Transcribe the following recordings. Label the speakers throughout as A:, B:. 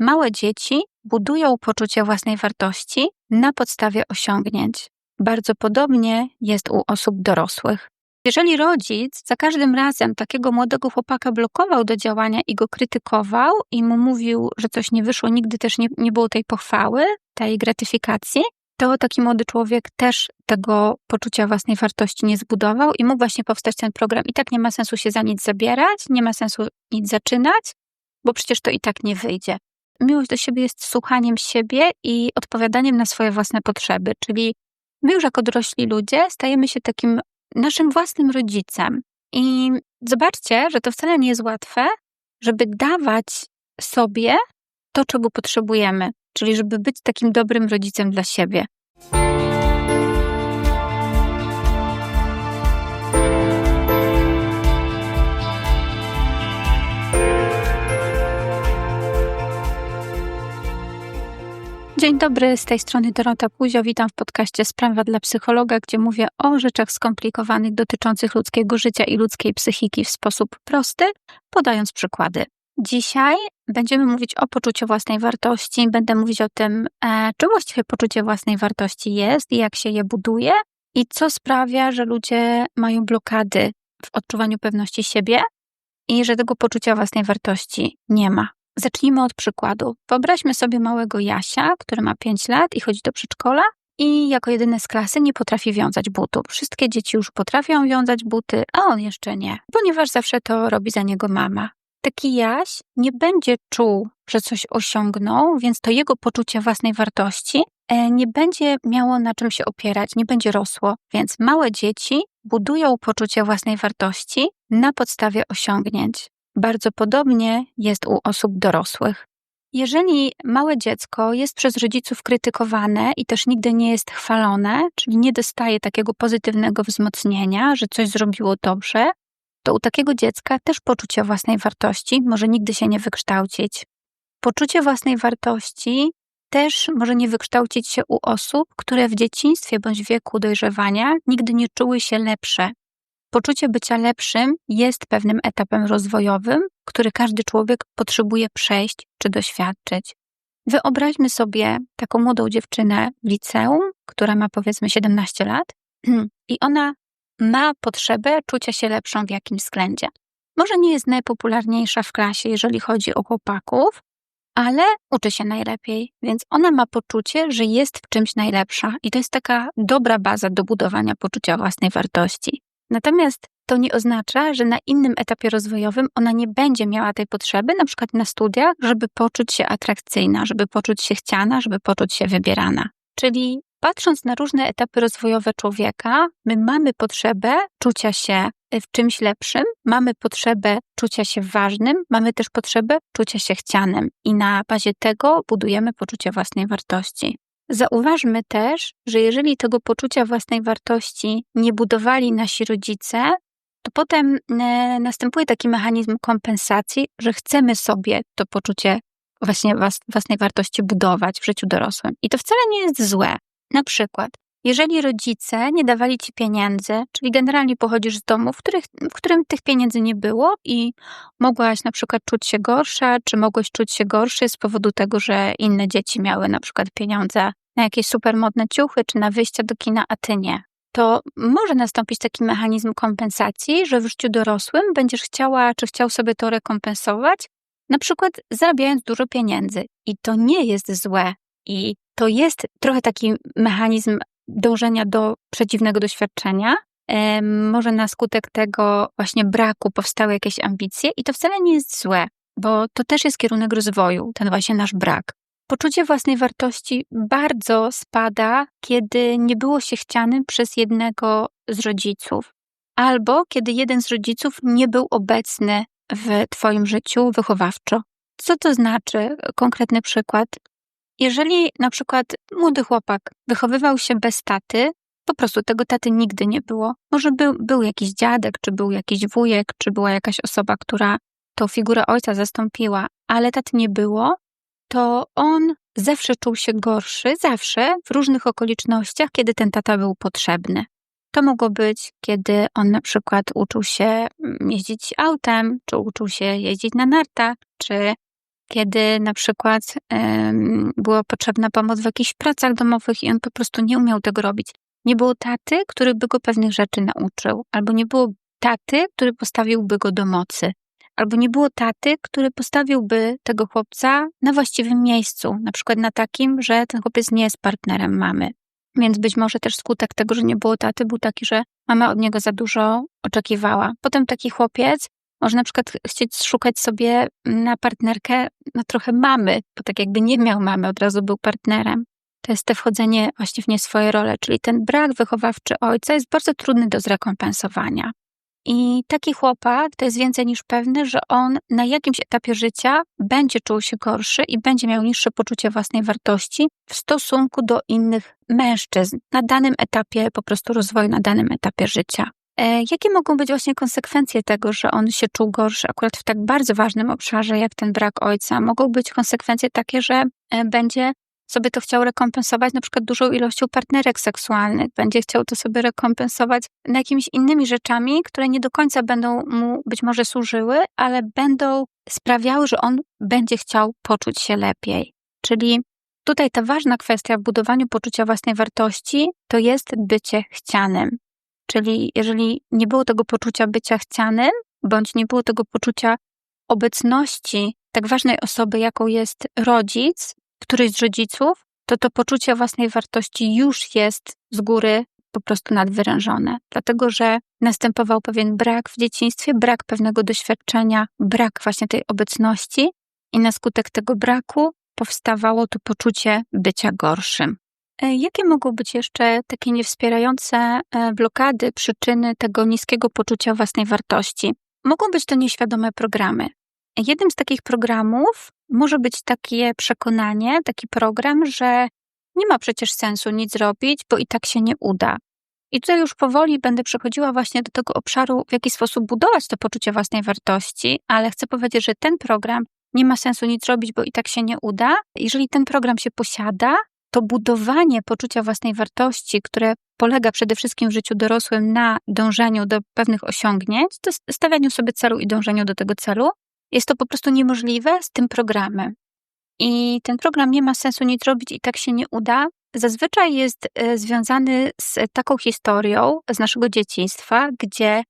A: małe dzieci budują poczucie własnej wartości na podstawie osiągnięć. Bardzo podobnie jest u osób dorosłych. Jeżeli rodzic za każdym razem takiego młodego chłopaka blokował do działania i go krytykował i mu mówił, że coś nie wyszło, nigdy też nie, nie było tej pochwały, tej gratyfikacji, to taki młody człowiek też tego poczucia własnej wartości nie zbudował i mógł właśnie powstać ten program. I tak nie ma sensu się za nic zabierać, nie ma sensu nic zaczynać, bo przecież to i tak nie wyjdzie. Miłość do siebie jest słuchaniem siebie i odpowiadaniem na swoje własne potrzeby, czyli my już jako dorośli ludzie stajemy się takim naszym własnym rodzicem. I zobaczcie, że to wcale nie jest łatwe, żeby dawać sobie to, czego potrzebujemy, czyli żeby być takim dobrym rodzicem dla siebie. Dzień dobry, z tej strony Dorota Puzio. Witam w podcaście Sprawa dla psychologa, gdzie mówię o rzeczach skomplikowanych dotyczących ludzkiego życia i ludzkiej psychiki w sposób prosty, podając przykłady. Dzisiaj będziemy mówić o poczuciu własnej wartości. Będę mówić o tym, e, czym właściwie poczucie własnej wartości jest i jak się je buduje i co sprawia, że ludzie mają blokady w odczuwaniu pewności siebie i że tego poczucia własnej wartości nie ma. Zacznijmy od przykładu. Wyobraźmy sobie małego Jasia, który ma 5 lat i chodzi do przedszkola i jako jedyny z klasy nie potrafi wiązać butów. Wszystkie dzieci już potrafią wiązać buty, a on jeszcze nie, ponieważ zawsze to robi za niego mama. Taki Jaś nie będzie czuł, że coś osiągnął, więc to jego poczucie własnej wartości e, nie będzie miało na czym się opierać, nie będzie rosło. Więc małe dzieci budują poczucie własnej wartości na podstawie osiągnięć. Bardzo podobnie jest u osób dorosłych. Jeżeli małe dziecko jest przez rodziców krytykowane i też nigdy nie jest chwalone, czyli nie dostaje takiego pozytywnego wzmocnienia, że coś zrobiło dobrze, to u takiego dziecka też poczucie własnej wartości może nigdy się nie wykształcić. Poczucie własnej wartości też może nie wykształcić się u osób, które w dzieciństwie bądź wieku dojrzewania nigdy nie czuły się lepsze, Poczucie bycia lepszym jest pewnym etapem rozwojowym, który każdy człowiek potrzebuje przejść czy doświadczyć. Wyobraźmy sobie taką młodą dziewczynę w liceum, która ma powiedzmy 17 lat i ona ma potrzebę czucia się lepszą w jakimś względzie. Może nie jest najpopularniejsza w klasie, jeżeli chodzi o chłopaków, ale uczy się najlepiej, więc ona ma poczucie, że jest w czymś najlepsza i to jest taka dobra baza do budowania poczucia własnej wartości. Natomiast to nie oznacza, że na innym etapie rozwojowym ona nie będzie miała tej potrzeby, na przykład na studiach, żeby poczuć się atrakcyjna, żeby poczuć się chciana, żeby poczuć się wybierana. Czyli patrząc na różne etapy rozwojowe człowieka, my mamy potrzebę czucia się w czymś lepszym, mamy potrzebę czucia się ważnym, mamy też potrzebę czucia się chcianym i na bazie tego budujemy poczucie własnej wartości. Zauważmy też, że jeżeli tego poczucia własnej wartości nie budowali nasi rodzice, to potem e, następuje taki mechanizm kompensacji, że chcemy sobie to poczucie właśnie własnej wartości budować w życiu dorosłym. I to wcale nie jest złe. Na przykład, jeżeli rodzice nie dawali ci pieniędzy, czyli generalnie pochodzisz z domu, w, których, w którym tych pieniędzy nie było i mogłaś na przykład czuć się gorsza, czy mogłeś czuć się gorszy z powodu tego, że inne dzieci miały na przykład pieniądze na jakieś supermodne ciuchy czy na wyjścia do kina, a ty nie, to może nastąpić taki mechanizm kompensacji, że w życiu dorosłym będziesz chciała czy chciał sobie to rekompensować, na przykład zarabiając dużo pieniędzy. I to nie jest złe. I to jest trochę taki mechanizm dążenia do przeciwnego doświadczenia. może na skutek tego właśnie braku powstały jakieś ambicje, i to wcale nie jest złe, bo to też jest kierunek rozwoju, ten właśnie nasz brak. Poczucie własnej wartości bardzo spada, kiedy nie było się chcianym przez jednego z rodziców, albo kiedy jeden z rodziców nie był obecny w Twoim życiu wychowawczo. Co to znaczy? Konkretny przykład. Jeżeli na przykład młody chłopak wychowywał się bez taty, po prostu tego taty nigdy nie było. Może był, był jakiś dziadek, czy był jakiś wujek, czy była jakaś osoba, która tą figurę ojca zastąpiła, ale taty nie było, to on zawsze czuł się gorszy, zawsze w różnych okolicznościach, kiedy ten tata był potrzebny. To mogło być, kiedy on na przykład uczył się mm, jeździć autem, czy uczył się jeździć na nartach, czy kiedy na przykład um, była potrzebna pomoc w jakichś pracach domowych i on po prostu nie umiał tego robić. Nie było taty, który by go pewnych rzeczy nauczył, albo nie było taty, który postawiłby go do mocy, albo nie było taty, który postawiłby tego chłopca na właściwym miejscu, na przykład na takim, że ten chłopiec nie jest partnerem mamy. Więc być może też skutek tego, że nie było taty, był taki, że mama od niego za dużo oczekiwała. Potem taki chłopiec może na przykład chcieć szukać sobie na partnerkę no trochę mamy, bo tak jakby nie miał mamy, od razu był partnerem. To jest te wchodzenie właśnie w nie swoje role, czyli ten brak wychowawczy ojca jest bardzo trudny do zrekompensowania. I taki chłopak to jest więcej niż pewny, że on na jakimś etapie życia będzie czuł się gorszy i będzie miał niższe poczucie własnej wartości w stosunku do innych mężczyzn na danym etapie po prostu rozwoju, na danym etapie życia. E, jakie mogą być właśnie konsekwencje tego, że on się czuł gorszy akurat w tak bardzo ważnym obszarze jak ten brak ojca? Mogą być konsekwencje takie, że e, będzie sobie to chciał rekompensować na przykład dużą ilością partnerek seksualnych, będzie chciał to sobie rekompensować jakimiś innymi rzeczami, które nie do końca będą mu być może służyły, ale będą sprawiały, że on będzie chciał poczuć się lepiej. Czyli tutaj ta ważna kwestia w budowaniu poczucia własnej wartości to jest bycie chcianym. Czyli jeżeli nie było tego poczucia bycia chcianym, bądź nie było tego poczucia obecności tak ważnej osoby, jaką jest rodzic, któryś z rodziców, to to poczucie własnej wartości już jest z góry po prostu nadwyrężone, dlatego że następował pewien brak w dzieciństwie, brak pewnego doświadczenia, brak właśnie tej obecności, i na skutek tego braku powstawało to poczucie bycia gorszym. E, jakie mogą być jeszcze takie niewspierające e, blokady, przyczyny tego niskiego poczucia własnej wartości? Mogą być to nieświadome programy. Jednym z takich programów może być takie przekonanie, taki program, że nie ma przecież sensu nic zrobić, bo i tak się nie uda. I tutaj już powoli będę przechodziła właśnie do tego obszaru, w jaki sposób budować to poczucie własnej wartości, ale chcę powiedzieć, że ten program nie ma sensu nic robić, bo i tak się nie uda. Jeżeli ten program się posiada, to budowanie poczucia własnej wartości, które polega przede wszystkim w życiu dorosłym na dążeniu do pewnych osiągnięć, to stawianiu sobie celu i dążeniu do tego celu, jest to po prostu niemożliwe z tym programem. I ten program nie ma sensu nic robić i tak się nie uda. Zazwyczaj jest e, związany z taką historią z naszego dzieciństwa, gdzie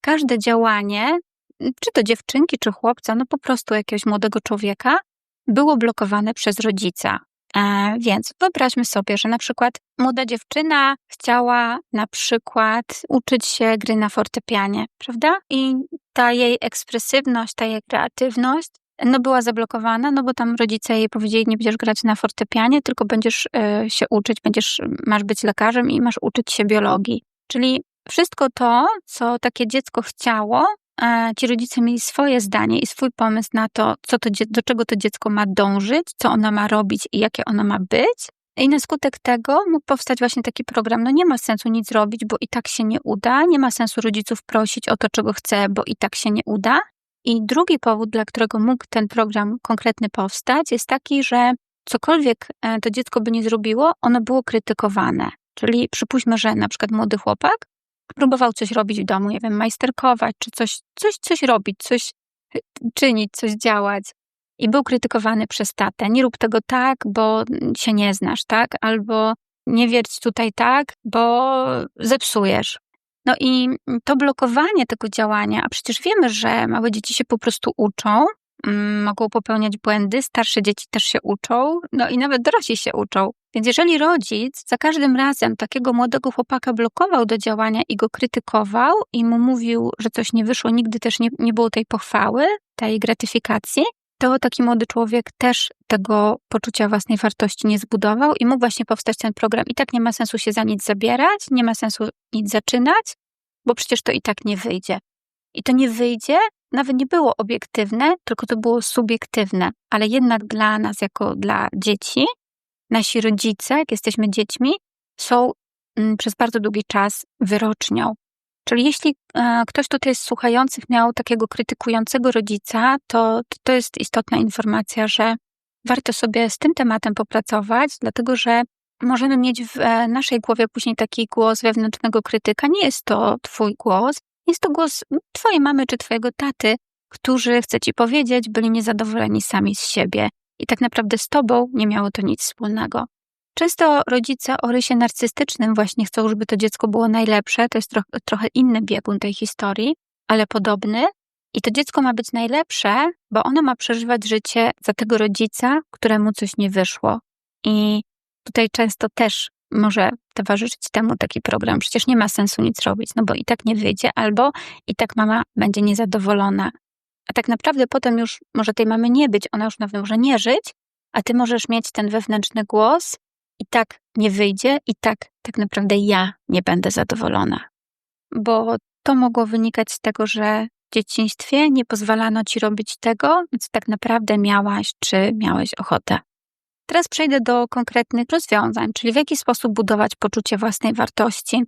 A: każde działanie, czy to dziewczynki, czy chłopca, no po prostu jakiegoś młodego człowieka, było blokowane przez rodzica. E, więc wyobraźmy sobie, że na przykład młoda dziewczyna chciała na przykład uczyć się gry na fortepianie, prawda? I ta jej ekspresywność, ta jej kreatywność no była zablokowana, no bo tam rodzice jej powiedzieli, nie będziesz grać na fortepianie, tylko będziesz y, się uczyć, będziesz, masz być lekarzem i masz uczyć się biologii. Czyli wszystko to, co takie dziecko chciało, ci rodzice mieli swoje zdanie i swój pomysł na to, co to, do czego to dziecko ma dążyć, co ona ma robić i jakie ono ma być. I na skutek tego mógł powstać właśnie taki program. No nie ma sensu nic robić, bo i tak się nie uda. Nie ma sensu rodziców prosić o to, czego chce, bo i tak się nie uda. I drugi powód, dla którego mógł ten program konkretny powstać, jest taki, że cokolwiek e, to dziecko by nie zrobiło, ono było krytykowane. Czyli przypuśćmy, że na przykład młody chłopak próbował coś robić w domu, nie wiem, majsterkować, czy coś, coś, coś robić, coś czynić, coś działać. I był krytykowany przez tatę. Nie rób tego tak, bo się nie znasz, tak? Albo nie wierć tutaj tak, bo zepsujesz. No i to blokowanie tego działania, a przecież wiemy, że małe dzieci się po prostu uczą, mm, mogą popełniać błędy, starsze dzieci też się uczą, no i nawet dorośli się uczą. Więc jeżeli rodzic za każdym razem takiego młodego chłopaka blokował do działania i go krytykował i mu mówił, że coś nie wyszło, nigdy też nie, nie było tej pochwały, tej gratyfikacji, to taki młody człowiek też tego poczucia własnej wartości nie zbudował i mógł właśnie powstać ten program. I tak nie ma sensu się za nic zabierać, nie ma sensu nic zaczynać, bo przecież to i tak nie wyjdzie. I to nie wyjdzie, nawet nie było obiektywne, tylko to było subiektywne, ale jednak dla nas, jako dla dzieci, nasi rodzice, jak jesteśmy dziećmi, są mm, przez bardzo długi czas wyrocznią. Czyli jeśli e, ktoś tutaj z słuchających miał takiego krytykującego rodzica, to, to jest istotna informacja, że warto sobie z tym tematem popracować, dlatego że możemy mieć w e, naszej głowie później taki głos wewnętrznego krytyka. Nie jest to Twój głos, jest to głos Twojej mamy czy Twojego taty, którzy, chcę ci powiedzieć, byli niezadowoleni sami z siebie i tak naprawdę z tobą nie miało to nic wspólnego. Często rodzice o rysie narcystycznym właśnie chcą, żeby to dziecko było najlepsze. To jest tro trochę inny biegun tej historii, ale podobny. I to dziecko ma być najlepsze, bo ono ma przeżywać życie za tego rodzica, któremu coś nie wyszło. I tutaj często też może towarzyszyć temu taki program. Przecież nie ma sensu nic robić, no bo i tak nie wyjdzie, albo i tak mama będzie niezadowolona. A tak naprawdę potem już może tej mamy nie być, ona już nawet może nie żyć, a ty możesz mieć ten wewnętrzny głos i tak nie wyjdzie, i tak tak naprawdę ja nie będę zadowolona. Bo to mogło wynikać z tego, że w dzieciństwie nie pozwalano ci robić tego, co tak naprawdę miałaś czy miałeś ochotę. Teraz przejdę do konkretnych rozwiązań, czyli w jaki sposób budować poczucie własnej wartości.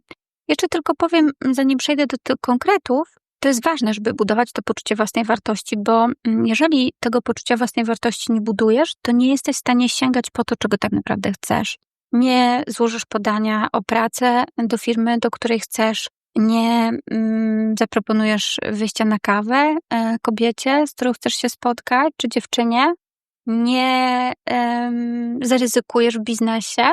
A: Jeszcze tylko powiem, zanim przejdę do tych konkretów, to jest ważne, żeby budować to poczucie własnej wartości, bo mm, jeżeli tego poczucia własnej wartości nie budujesz, to nie jesteś w stanie sięgać po to, czego tak naprawdę chcesz. Nie złożysz podania o pracę do firmy, do której chcesz, nie mm, zaproponujesz wyjścia na kawę e, kobiecie, z którą chcesz się spotkać, czy dziewczynie, nie zaryzykujesz w biznesie,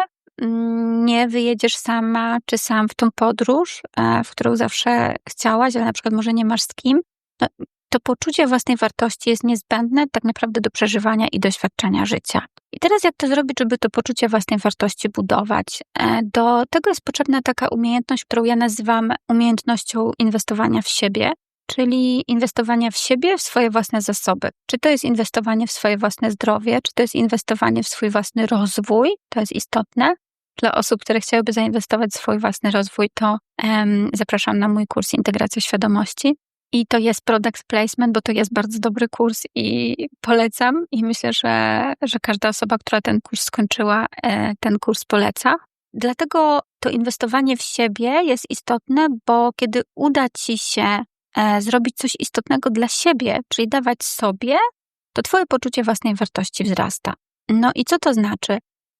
A: nie wyjedziesz sama czy sam w tą podróż, e, w którą zawsze chciałaś, ale na przykład może nie masz z kim, no, to poczucie własnej wartości jest niezbędne tak naprawdę do przeżywania i doświadczenia życia. I teraz jak to zrobić, żeby to poczucie własnej wartości budować? E, do tego jest potrzebna taka umiejętność, którą ja nazywam umiejętnością inwestowania w siebie, czyli inwestowania w siebie, w swoje własne zasoby. Czy to jest inwestowanie w swoje własne zdrowie, czy to jest inwestowanie w swój własny rozwój, to jest istotne. Dla osób, które chciałyby zainwestować w swój własny rozwój, to zapraszam na mój kurs Integracja Świadomości. I to jest product placement, bo to jest bardzo dobry kurs i polecam. I myślę, że, że każda osoba, która ten kurs skończyła, e, ten kurs poleca. Dlatego to inwestowanie w siebie jest istotne, bo kiedy uda ci się E, zrobić coś istotnego dla siebie, czyli dawać sobie, to Twoje poczucie własnej wartości wzrasta. No i co to znaczy?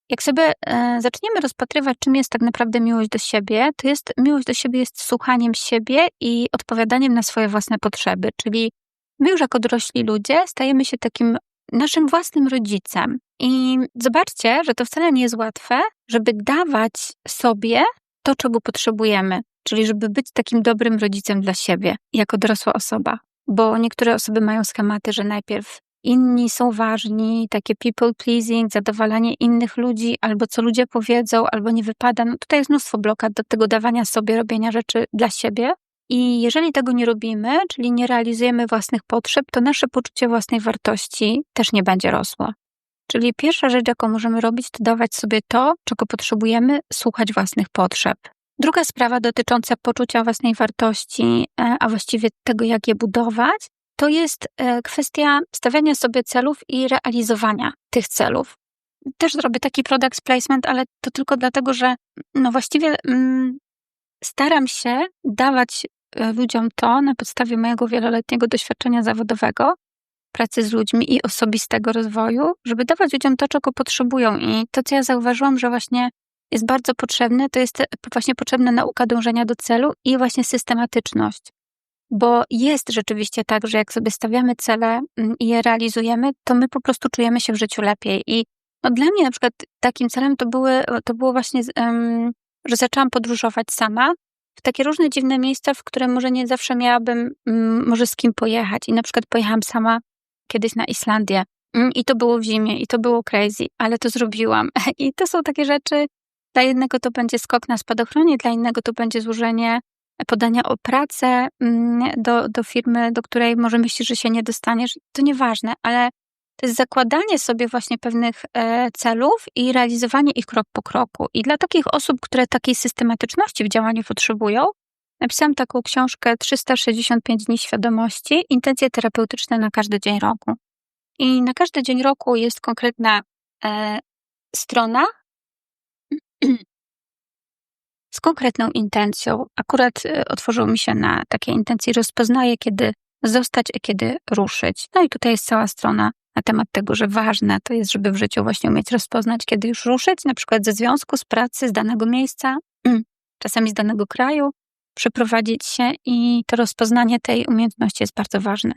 A: Jak sobie e, zaczniemy rozpatrywać, czym jest tak naprawdę miłość do siebie, to jest miłość do siebie jest słuchaniem siebie i odpowiadaniem na swoje własne potrzeby. Czyli my już jako dorośli ludzie stajemy się takim naszym własnym rodzicem. I zobaczcie, że to wcale nie jest łatwe, żeby dawać sobie to, czego potrzebujemy. Czyli, żeby być takim dobrym rodzicem dla siebie, jako dorosła osoba. Bo niektóre osoby mają schematy, że najpierw inni są ważni, takie people pleasing, zadowalanie innych ludzi, albo co ludzie powiedzą, albo nie wypada. No tutaj jest mnóstwo blokad do tego dawania sobie, robienia rzeczy dla siebie. I jeżeli tego nie robimy, czyli nie realizujemy własnych potrzeb, to nasze poczucie własnej wartości też nie będzie rosło. Czyli pierwsza rzecz, jaką możemy robić, to dawać sobie to, czego potrzebujemy, słuchać własnych potrzeb. Druga sprawa dotycząca poczucia własnej wartości, e, a właściwie tego, jak je budować, to jest e, kwestia stawiania sobie celów i realizowania tych celów. Też zrobię taki product placement, ale to tylko dlatego, że no właściwie mm, staram się dawać e, ludziom to na podstawie mojego wieloletniego doświadczenia zawodowego, pracy z ludźmi i osobistego rozwoju, żeby dawać ludziom to, czego potrzebują. I to, co ja zauważyłam, że właśnie jest bardzo potrzebne, to jest właśnie potrzebna nauka dążenia do celu i właśnie systematyczność. Bo jest rzeczywiście tak, że jak sobie stawiamy cele mm, i je realizujemy, to my po prostu czujemy się w życiu lepiej. I no dla mnie na przykład takim celem to, były, to było właśnie, um, że zaczęłam podróżować sama w takie różne dziwne miejsca, w które może nie zawsze miałabym um, może z kim pojechać. I na przykład pojechałam sama kiedyś na Islandię. Mm, I to było w zimie, i to było crazy, ale to zrobiłam. I to są takie rzeczy, dla jednego to będzie skok na spadochronie, dla innego to będzie złożenie podania o pracę mm, do, do firmy, do której może myślisz, że się nie dostaniesz. To nieważne, ale to jest zakładanie sobie właśnie pewnych e, celów i realizowanie ich krok po kroku. I dla takich osób, które takiej systematyczności w działaniu potrzebują, napisałam taką książkę 365 dni świadomości, intencje terapeutyczne na każdy dzień roku. I na każdy dzień roku jest konkretna e, strona, z konkretną intencją. Akurat y, otworzył mi się na takiej intencji, rozpoznaję, kiedy zostać, a kiedy ruszyć. No i tutaj jest cała strona na temat tego, że ważne to jest, żeby w życiu właśnie umieć rozpoznać, kiedy już ruszyć, na przykład ze związku, z pracy, z danego miejsca, czasami z danego kraju, przeprowadzić się i to rozpoznanie tej umiejętności jest bardzo ważne.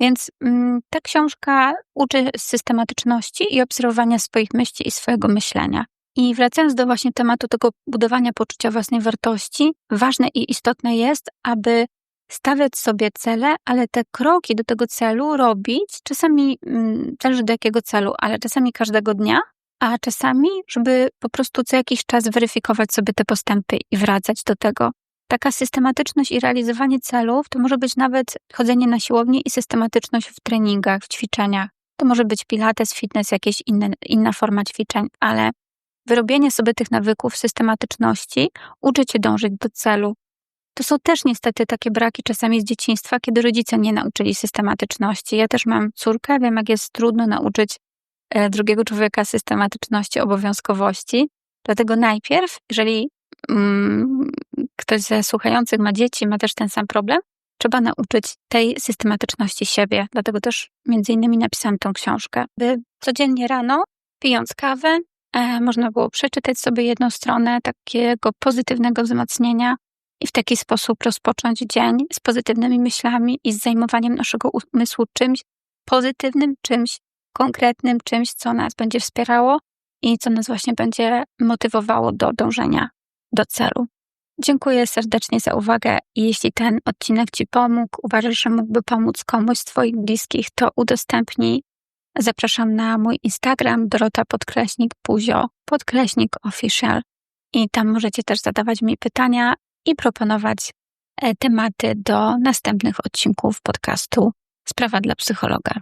A: Więc mm, ta książka uczy systematyczności i obserwowania swoich myśli i swojego myślenia. I wracając do właśnie tematu tego budowania poczucia własnej wartości, ważne i istotne jest, aby stawiać sobie cele, ale te kroki do tego celu robić, czasami mm, zależy do jakiego celu, ale czasami każdego dnia, a czasami, żeby po prostu co jakiś czas weryfikować sobie te postępy i wracać do tego. Taka systematyczność i realizowanie celów to może być nawet chodzenie na siłownię i systematyczność w treningach, w ćwiczeniach. To może być pilates, fitness, jakieś inne, inna forma ćwiczeń, ale wyrobienie sobie tych nawyków, systematyczności uczy cię dążyć do celu. To są też niestety takie braki czasami z dzieciństwa, kiedy rodzice nie nauczyli systematyczności. Ja też mam córkę, wiem jak jest trudno nauczyć e, drugiego człowieka systematyczności, obowiązkowości. Dlatego najpierw, jeżeli mm, ktoś ze słuchających ma dzieci, ma też ten sam problem, trzeba nauczyć tej systematyczności siebie. Dlatego też między innymi napisałam tą książkę, by codziennie rano, pijąc kawę, można było przeczytać sobie jedną stronę takiego pozytywnego wzmocnienia i w taki sposób rozpocząć dzień z pozytywnymi myślami i z zajmowaniem naszego umysłu czymś pozytywnym, czymś konkretnym, czymś, co nas będzie wspierało i co nas właśnie będzie motywowało do dążenia do celu. Dziękuję serdecznie za uwagę jeśli ten odcinek Ci pomógł, uważasz, że mógłby pomóc komuś z Twoich bliskich, to udostępnij. Zapraszam na mój Instagram Dorota Podkreśnik Puzio Podkreśnik Official i tam możecie też zadawać mi pytania i proponować e, tematy do następnych odcinków podcastu Sprawa dla psychologa.